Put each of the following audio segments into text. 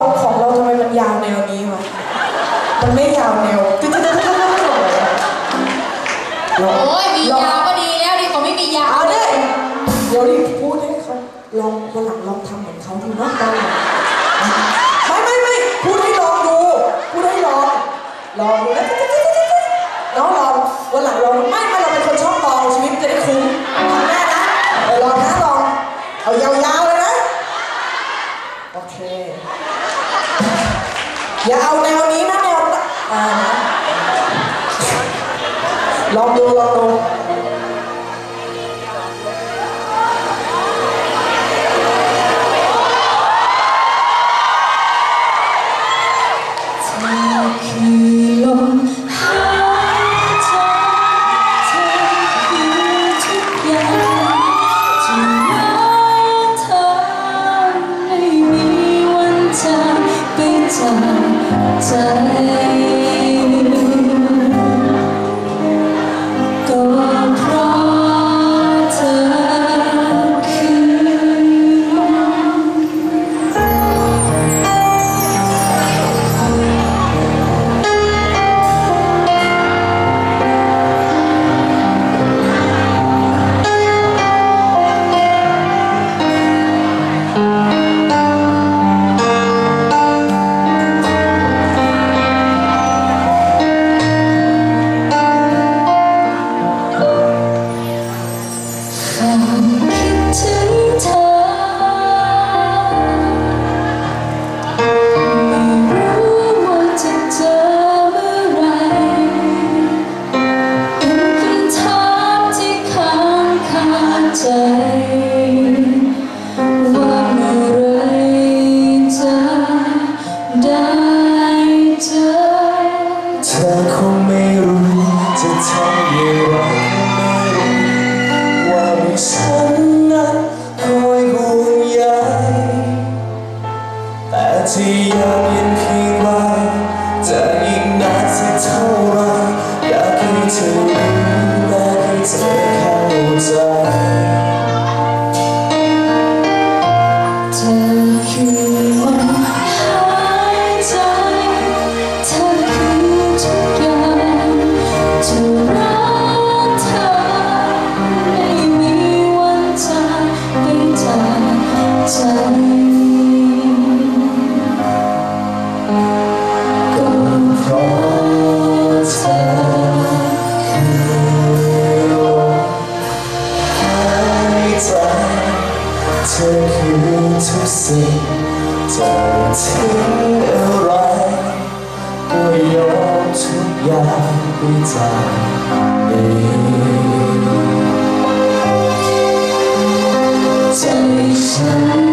ของเราทำไมมันยาวแนวนี้วะมันไม่ยาวแนวตึ๊ดตึ๊ดตึ๊ดตึ๊ดตึ๊ดตึ๊ดเลยอะลองโอ้ยมีลองยาวก็ดีแล้วดีกว่าไม่มียาวเอาดิเดี๋ยวดิพูดให้เขาลองวันหลังลองทำเหมือนเขาดูเนาะลองไม่ไม่ไม่พูดให้ลองดูพูดให้ลองลองดูนะน้องลองวันหลังลองไม่ไม่เราเป็นคนชอบลองชีวิตจะได้คุ้มทำแน่นะเออลองนะลองเอายาวๆ อย่าเอาแนวนี้นะแนวอ่านะลองดูลองดู คือทุกสิ่งจะทิ้งอะ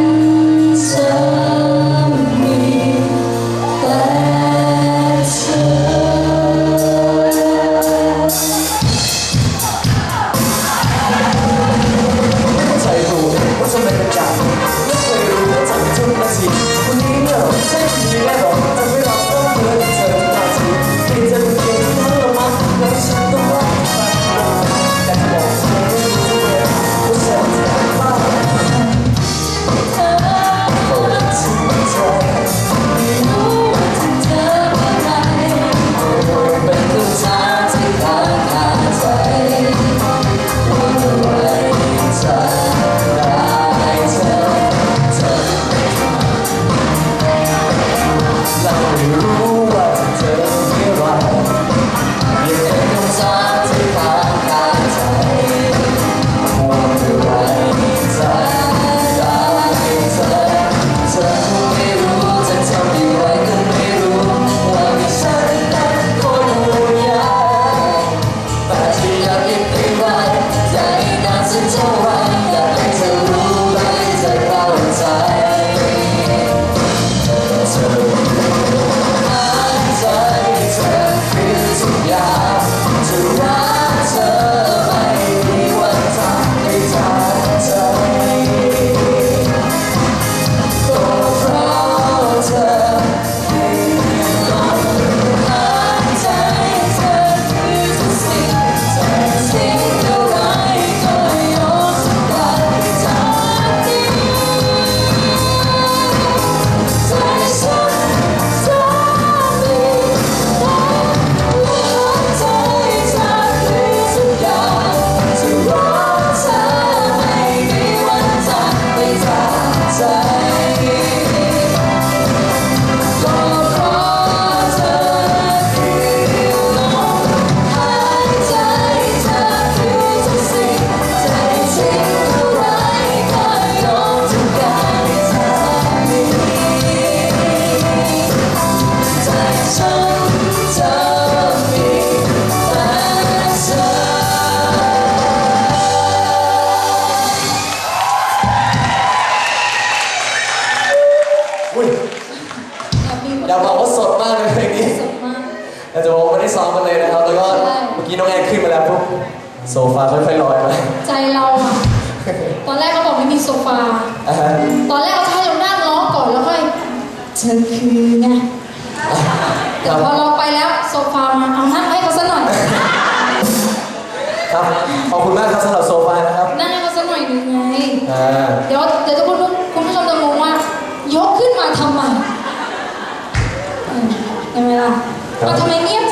อยากบอกว่าสดมากเลยเพลงนี้สดมากอยากจะบอกว่าไม่ได้ซ้อมกันเลยนะครับ แล้วก็ใช่เมื่อกี้น้องแอนขึ้นมาแล้วปุ๊บโซฟาค่อยๆลอยมาใจเราอะตอนแรกเขาบอกไม่มีโซฟาอะฮะตอนแรกเขาจะให้เรานั่งร้องก่อนแล้วค่อยเธอคือไงแต่พอเราไปแล้วโซฟามาเอานั่งให้เขาซะหน่อย ครับ ขอบคุณมากครับสำหรับโซฟานะครับ นั่งให้เขาซะหน่อยหนึงไงอ่าเดี๋ยวเดี๋ยวทุกคนคุณผู้ชมจะงงว่า ยกขึ้นมาทำไมเออใช่ไหม ล่ะเ